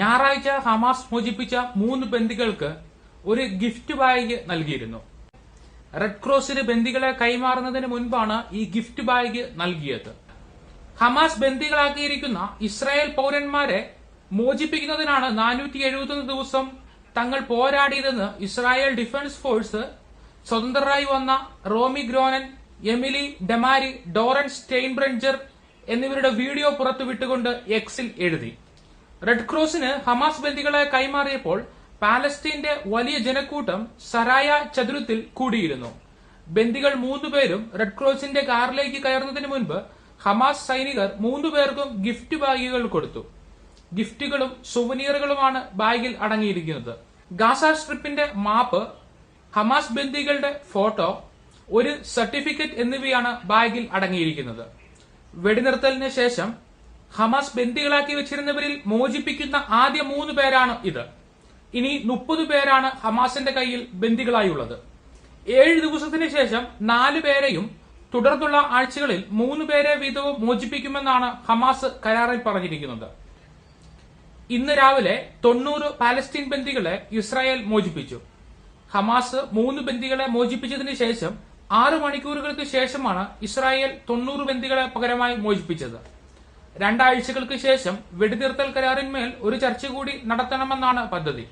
ഞായറാഴ്ച ഹമാസ് മോചിപ്പിച്ച മൂന്ന് ബന്ദികൾക്ക് ഒരു ഗിഫ്റ്റ് ബാഗ് നൽകിയിരുന്നു. റെഡ് ക്രോസിന് ബന്ദികളെ കൈമാറുന്നതിന് മുൻപാണ് ഈ ഗിഫ്റ്റ് ബാഗ് നൽകിയത്. ഹമാസ് ബന്ദികളാക്കിയിരിക്കുന്ന ഇസ്രായേൽ പൌരന്മാരെ മോചിപ്പിക്കുന്നതിനാണ് നാനൂറ്റി എഴുപത്തൊന്ന് ദിവസം തങ്ങൾ പോരാടിയതെന്ന് ഇസ്രായേൽ ഡിഫൻസ് ഫോഴ്സ് സ്വതന്ത്രരായി വന്ന റോമി ഗ്രോനൻ എമിലി ഡെമാരി ഡോറൻ സ്റ്റെയിൻബ്രഞ്ചർ എന്നിവരുടെ വീഡിയോ പുറത്തുവിട്ടുകൊണ്ട് എക്സിൽ എഴുതി. റെഡ് ക്രോസിന് ഹമാസ് ബന്ദികളെ കൈമാറിയപ്പോൾ പാലസ്തീന്റെ വലിയ ജനക്കൂട്ടം സറായ ചതുരത്തിൽ കൂടിയിരുന്നു. ബന്ദികൾ മൂന്നുപേരും റെഡ് ക്രോസിന്റെ കാറിലേക്ക് കയറുന്നതിന് മുൻപ് ഹമാസ് സൈനികർ മൂന്നുപേർക്കും ഗിഫ്റ്റ് ബാഗുകൾ കൊടുത്തു. ഗിഫ്റ്റുകളും സുവനീറുകളുമാണ് ബാഗിൽ അടങ്ങിയിരിക്കുന്നത്. ഗാസ സ്ട്രിപ്പിന്റെ മാപ്പ് ഹമാസ് ബന്ദികളുടെ ഫോട്ടോ ഒരു സർട്ടിഫിക്കറ്റ് എന്നിവയാണ് ബാഗിൽ അടങ്ങിയിരിക്കുന്നത്. വെടിനിർത്തലിന് ശേഷം ഹമാസ് ബന്ദികളാക്കി വെച്ചിരുന്നവരിൽ മോചിപ്പിക്കുന്ന ആദ്യ മൂന്ന് പേരാണ് ഇത്. ഇനി മുപ്പത് പേരാണ് ഹമാസിന്റെ കയ്യിൽ ബന്ദികളായുള്ളത്. ഏഴ് ദിവസത്തിന് ശേഷം നാല് പേരെയും തുടർന്നുള്ള ആഴ്ചകളിൽ മൂന്ന് പേരെ വീതവും മോചിപ്പിക്കുമെന്നാണ് ഹമാസ് കരാറിൽ പറഞ്ഞിരിക്കുന്നത്. ഇന്ന് രാവിലെ തൊണ്ണൂറ് പാലസ്തീൻ ബന്ദികളെ ഇസ്രായേൽ മോചിപ്പിച്ചു. ഹമാസ് മൂന്ന് ബന്ദികളെ മോചിപ്പിച്ചതിന് ശേഷം ആറ് മണിക്കൂറുകൾക്ക് ശേഷമാണ് ഇസ്രായേൽ തൊണ്ണൂറ് ബന്ദികളെ പകരമായി മോചിപ്പിച്ചത്. രണ്ടാഴ്ചകൾക്ക് ശേഷം വെടിനിർത്തൽ കരാറിന്മേൽ ഒരു ചർച്ച കൂടി നടത്തണമെന്നാണ് പദ്ധതി